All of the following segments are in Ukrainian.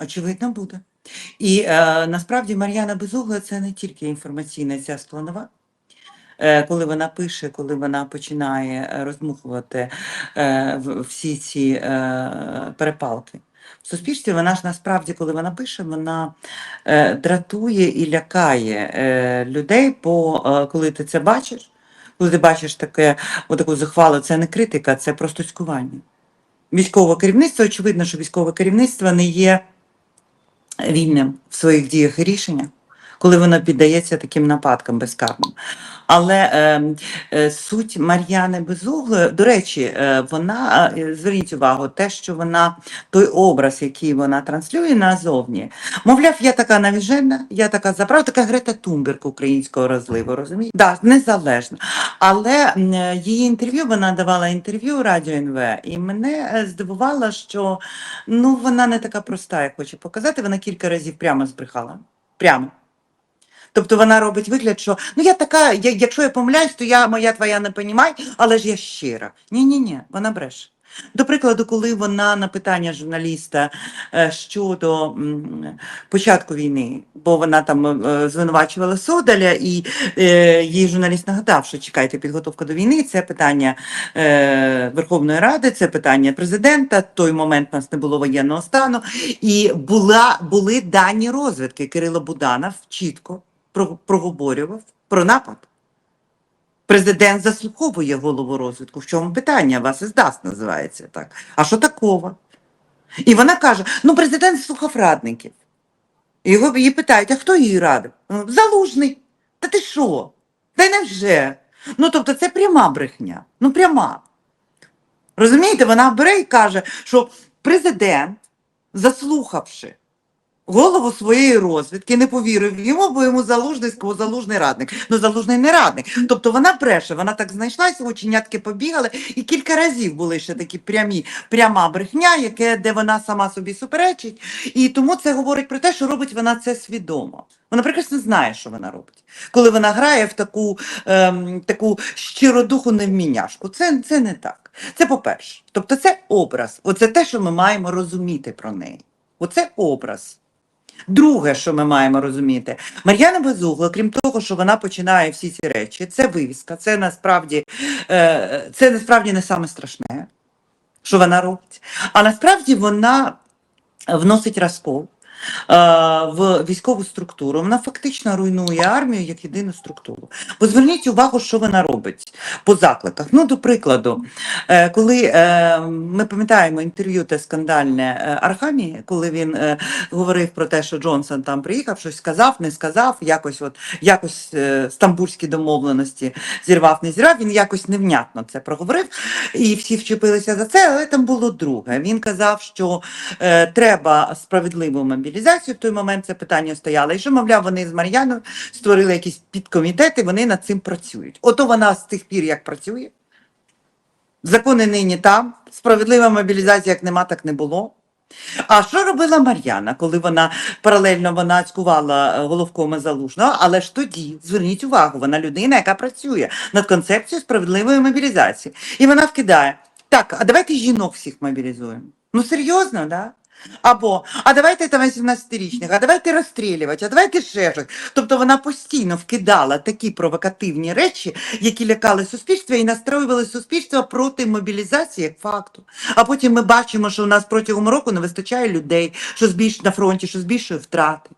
Очевидно, буде. І е, насправді Мар'яна Безугла це не тільки інформаційна ця складова. Е, коли вона пише, коли вона починає е, роздмухувати е, всі ці е, перепалки. В суспільстві вона ж насправді, коли вона пише, вона е, дратує і лякає е, людей, бо е, коли ти це бачиш, коли ти бачиш таке, отаку захвалу, це не критика, це просто цькування. Військове керівництво, очевидно, що військове керівництво не є вільним в своїх діях і рішеннях, коли воно піддається таким нападкам безкарним. Але е, е, суть Мар'яни Безуглої, до речі, е, вона е, зверніть увагу, те, що вона той образ, який вона транслює назовні, мовляв, я така навіжена, я така заправ, така Грета Тумберг українського розливу, розумієте? Да, незалежно. Але е, її інтерв'ю вона давала інтерв'ю Радіо НВ, і мене е, здивувало, що ну вона не така проста, як хоче показати. Вона кілька разів прямо збрехала. Прямо. Тобто вона робить вигляд, що ну я така, я, якщо я помиляюсь, то я моя твоя не понімай, але ж я щира. Ні, ні, ні, вона бреше. До прикладу, коли вона на питання журналіста е, щодо початку війни, бо вона там е, звинувачувала Содаля, і е, їй журналіст нагадав, що чекайте, підготовка до війни це питання е, Верховної Ради, це питання президента. Той момент у нас не було воєнного стану, і була, були дані розвідки. Кирило Буданов чітко проговорював про напад. Президент заслуховує голову розвідку. В чому питання? Вас і здасть називається так. А що такого? І вона каже: ну, президент слухав радників. Його її питають, а хто їй радив? Ну, Залужний. Та ти що? Та й невже? Ну, тобто, це пряма брехня. Ну, пряма. Розумієте, вона бере і каже, що президент, заслухавши голову своєї розвідки, не повірив йому, бо йому залужний сказав, залужний радник. Ну, залужний не радник. Тобто вона бреше, вона так знайшлася, оченятки побігали, і кілька разів були ще такі прямі, пряма брехня, яке, де вона сама собі суперечить. І тому це говорить про те, що робить вона це свідомо. Вона прекрасно знає, що вона робить. Коли вона грає в таку, ем, таку щиродуху невміняшку. Це, це не так. Це по-перше. Тобто це образ. Оце те, що ми маємо розуміти про неї. Оце образ. Друге, що ми маємо розуміти, Мар'яна Безугла, крім того, що вона починає всі ці речі, це вивіска, це насправді, е, це насправді не саме страшне, що вона робить. А насправді вона вносить розкол в військову структуру. Вона фактично руйнує армію як єдину структуру. Бо зверніть увагу, що вона робить по закликах. Ну, до прикладу, е, коли е, ми пам'ятаємо інтерв'ю те скандальне е, Архамії, коли він е, говорив про те, що Джонсон там приїхав, щось сказав, не сказав, якось от якось е, стамбульські домовленості зірвав, не зірвав. Він якось невнятно це проговорив, і всі вчепилися за це. Але там було друге. Він казав, що е, треба справедливу мобілізацію. В той момент це питання стояло. І що, мовляв, вони з Мар'яною створили якісь підкомітети, вони над цим працюють. Ото вона з тих пір як працює. Закони нині там, справедлива мобілізація, як нема, так не було. А що робила Мар'яна, коли вона паралельно вона цькувала е, головкома залужного? Але ж тоді, зверніть увагу, вона людина, яка працює над концепцією справедливої мобілізації. І вона вкидає: так, а давайте жінок всіх мобілізуємо. Ну серйозно, да? Або, а давайте там 18-річних, а давайте розстрілювати, а давайте ще щось. Тобто вона постійно вкидала такі провокативні речі, які лякали суспільство і настроювали суспільство проти мобілізації як факту. А потім ми бачимо, що у нас протягом року не вистачає людей, що збільш на фронті, що збільшує втрати.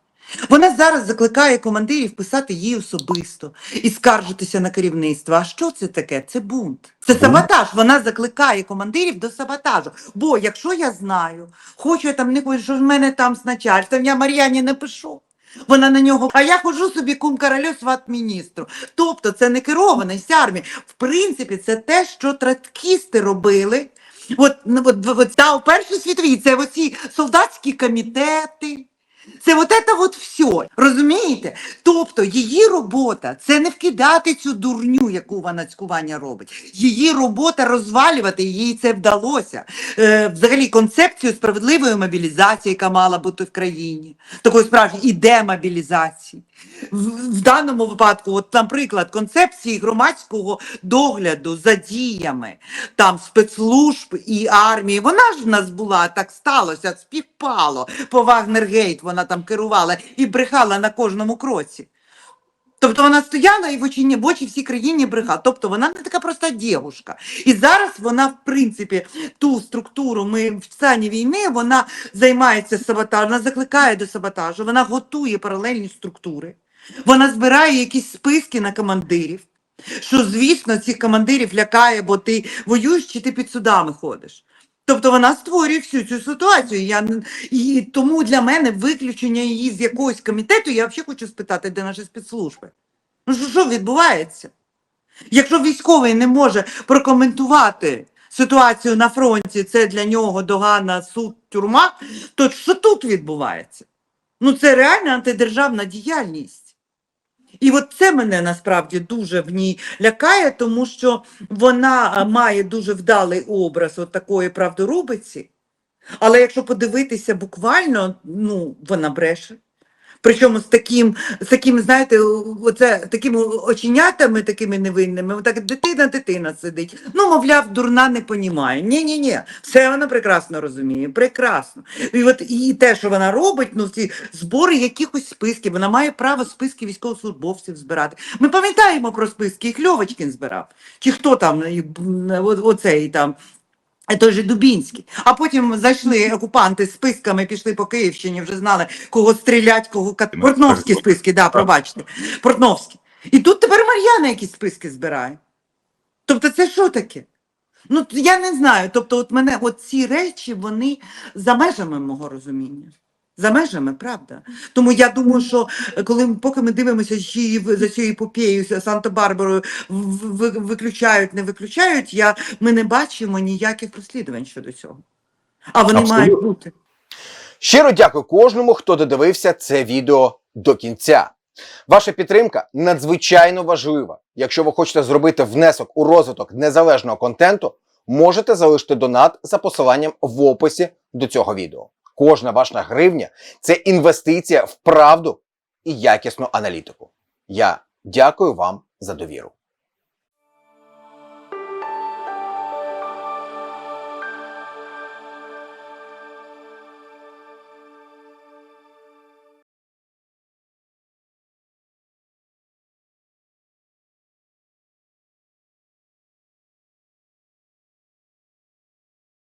Вона зараз закликає командирів писати їй особисто і скаржитися на керівництво. А що це таке? Це бунт. Це саботаж. Вона закликає командирів до саботажу. Бо якщо я знаю, хочу я там не хочу, що в мене там з начальством, я Мар'яні не пишу. Вона на нього, а я ходжу собі кум королю сват міністру. Тобто це не керованість армії. В принципі, це те, що траткісти робили. От, ну, от, от, та, у Першій світовій це оці солдатські комітети. Це от це от все. Розумієте? Тобто її робота це не вкидати цю дурню, яку вона цькування робить. Її робота розвалювати, їй це вдалося. Е, взагалі концепцію справедливої мобілізації, яка мала бути в країні, такої справжньої і демобілізації. В, в даному випадку, от, наприклад, концепції громадського догляду за діями там спецслужб і армії, вона ж в нас була, так сталося, співпало по Вагнергейт, вона там керувала і брехала на кожному кроці. Тобто вона стояла і в очі, в очі всій країні брехала. Тобто вона не така проста дівушка. І зараз вона, в принципі, ту структуру, ми в стані війни, вона займається саботажем, вона закликає до саботажу, вона готує паралельні структури, вона збирає якісь списки на командирів. Що, звісно, цих командирів лякає, бо ти воюєш чи ти під судами ходиш. Тобто вона створює всю цю ситуацію. Я, і тому для мене виключення її з якогось комітету, я взагалі хочу спитати, де наші спецслужби. Ну що, що відбувається? Якщо військовий не може прокоментувати ситуацію на фронті, це для нього догана, суд, тюрма, то що тут відбувається? Ну це реальна антидержавна діяльність. І от це мене насправді дуже в ній лякає, тому що вона має дуже вдалий образ от такої правдорубиці, але якщо подивитися буквально, ну вона бреше. Причому з таким, з таким, знаєте, оце такими оченятами такими невинними, так дитина, дитина сидить. Ну, мовляв, дурна не понімає. Ні, ні, ні, все вона прекрасно розуміє, прекрасно. І от і те, що вона робить, ну ці збори якихось списків, вона має право списки військовослужбовців збирати. Ми пам'ятаємо про списки, їх Льовочкін збирав. Чи хто там, оцей там. Е, Той же Дубінський. А потім зайшли окупанти з списками, пішли по Київщині, вже знали, кого стрілять, кого кат... Портновські списки, да, пробачте. Портновські. І тут тепер Мар'яна якісь списки збирає. Тобто це що таке? Ну, я не знаю. Тобто, от мене от ці речі, вони за межами мого розуміння. За межами, правда. Тому я думаю, що е, коли поки ми дивимося в- за цією епопеєю з Санта-Барбарою виключають, не виключають, я, ми не бачимо ніяких розслідувань щодо цього. А вони Абсолютно. мають бути. Щиро дякую кожному, хто додивився це відео до кінця. Ваша підтримка надзвичайно важлива. Якщо ви хочете зробити внесок у розвиток незалежного контенту, можете залишити донат за посиланням в описі до цього відео. Кожна ваша гривня це інвестиція в правду і якісну аналітику. Я дякую вам за довіру.